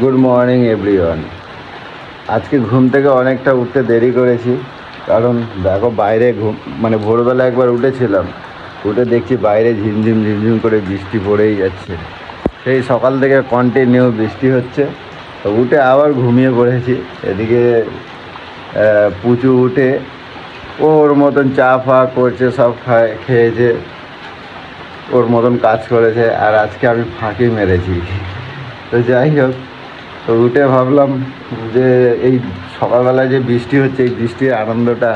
Good morning everyone আজকে ঘুম থেকে অনেকটা উঠতে দেরি করেছি, কারণ দেখো বাইরে ঘুম মানে ভোরবেলা একবার উঠেছিলাম, উঠে দেখছি বাইরে ঝিমঝিম ঝিমঝিম করে বৃষ্টি পড়েই যাচ্ছে। সেই সকাল থেকে কন্টিনিউ বৃষ্টি হচ্ছে, তো উঠে আবার ঘুমিয়ে পড়েছি। এদিকে পুচু উঠে ওর মতন চা ফা করছে, সব খায়, খেয়েছে, ওর মতন কাজ করেছে, আর আজকে আমি ফাঁকি মেরেছি। তো যাই হোক তো উঠে ভাবলাম যে এই সকালবেলায় যে বৃষ্টি হচ্ছে, এই বৃষ্টির আনন্দটা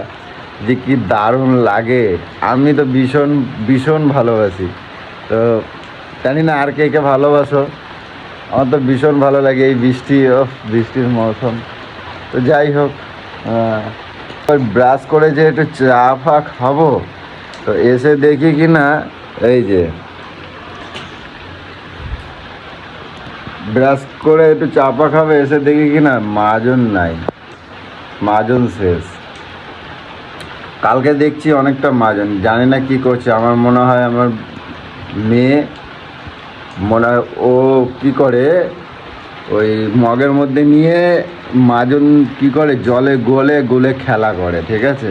যে কি দারুণ লাগে। আমি তো ভীষণ ভীষণ ভালোবাসি। তো জানি না আর কে কে ভালোবাসো। আমার তো ভীষণ ভালো লাগে এই বৃষ্টি ও বৃষ্টির মৌসুম। তো যাই হোক ব্রাশ করে যে একটু চা ফা খাব, তো এসে দেখি কি না এই যে ব্রাশ করে একটু চাপা খাবে, এসে দেখি কি না মাজন নাই। মাজন শেষ। কালকে দেখছি অনেকটা মাজন। জানি না কি করছে। আমার মনে হয় আমার মেয়ে, মনে হয় ও কি করে, ওই মগের মধ্যে নিয়ে মাজন কি করে, জলে গলে গলে খেলা করে, ঠিক আছে?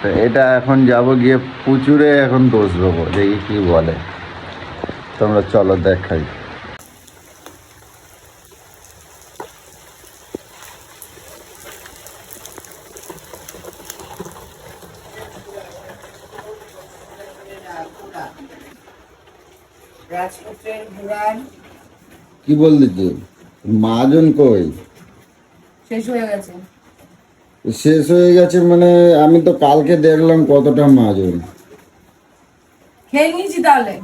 তো এটা এখন যাব গিয়ে প্রচুরে এখন দোষ দেবো, দেখি কি বলে। তোমরা চলো দেখাই। রাজপুত্রের ঘোড়ার কি বললি তুই? মাজন কই? শেষ হয়ে গেছে। শেষ হয়ে গেছে মানে আমি তো কালকে দেখলাম কতটা মাজন খেয়ে নিয়েছি তাহলে।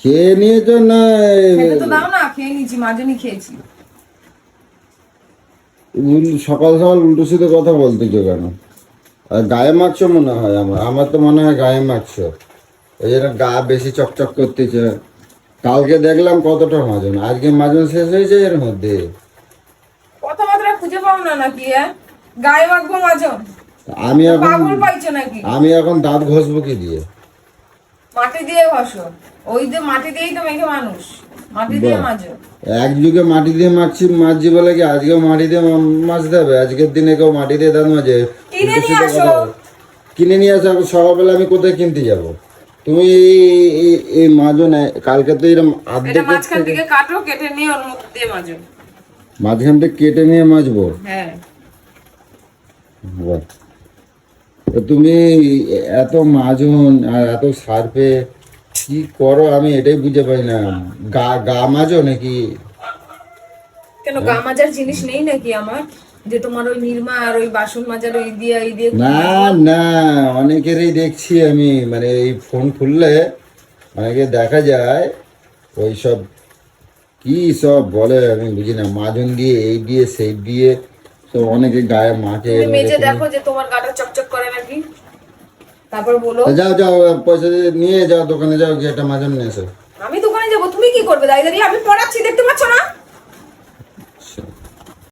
খেয়ে নিয়েছো না খেতে তো দাও না খেয়ে নিয়েছি মাজনি খেয়েছি। সকাল সকাল উল্টো সিধে কথা বলতেছো কেন? আর গায়ে মাখছো মনে হয় আমার আমার তো মনে হয় গায়ে মাখছো। ওই জন্য গা বেশি চকচক করতেছে। কালকে দেখলাম কতটা মাজন। আজকে মাজন শেষ হয়েছে এর মধ্যে। কথাবার্তা খুঁজে পাও না নাকি গায়ে মাখবো মাজন। আমি এখন পাইছো নাকি? আমি এখন দাঁত ঘষবো কি দিয়ে? মাটি দিয়ে ঘষো। ওই যে মাটি দিয়েই তো মেখে মানুষ। মাটি দিয়ে। মাজো এক যুগে মাটি দিয়ে মাখছি বলে কি আজকেও মাটি দিয়ে মা- মাছতে হবে? আজকের দিনে কেউ মাটি দিয়ে দাঁত মাঝে কিনে নিয়ে আসো। কিনে নিয়ে আসো সকালবেলা আমি কোথায় কিনতে যাব? তুমি এই- এই কালকে তো এরকম আর্ধেক মাঝখান থেকে কাটো কেটে নিয়ে ওর মধ্যে দিয়ে মাজো। মাঝখান থেকে কেটে নিয়ে মাজবো? হ্যাঁ। তুমি এত মাজন আর এত সার্ফে কি করো? আমি এটাই বুঝে পাই না। গা গা মাজো নাকি? কেন গা মাজার জিনিস নেই নাকি আমার? যে তোমার ওই নির্মা আর ওই বাসন মাজার ওই দিয়ে এই দিয়ে না না অনেকেরই দেখছি আমি মানে এই ফোন খুললে অনেকে দেখা যায় ওই সব কি সব বলে আমি বুঝি না মাজন দিয়ে এই দিয়ে সেই দিয়ে তো অনেকে গায়ে তুমি মেজে দেখো যে তোমার গাটা চকচক করে নাকি? তারপর বলো। যাও যাও পয়সা নিয়ে যাও দোকানে যাও গিয়ে একটা মাজন নিয়ে এসো। আমি দোকানে যাব তুমি কি করবে? দাঁড়িয়ে দাঁড়িয়ে আমি পড়াচ্ছি দেখতে পাচ্ছ না?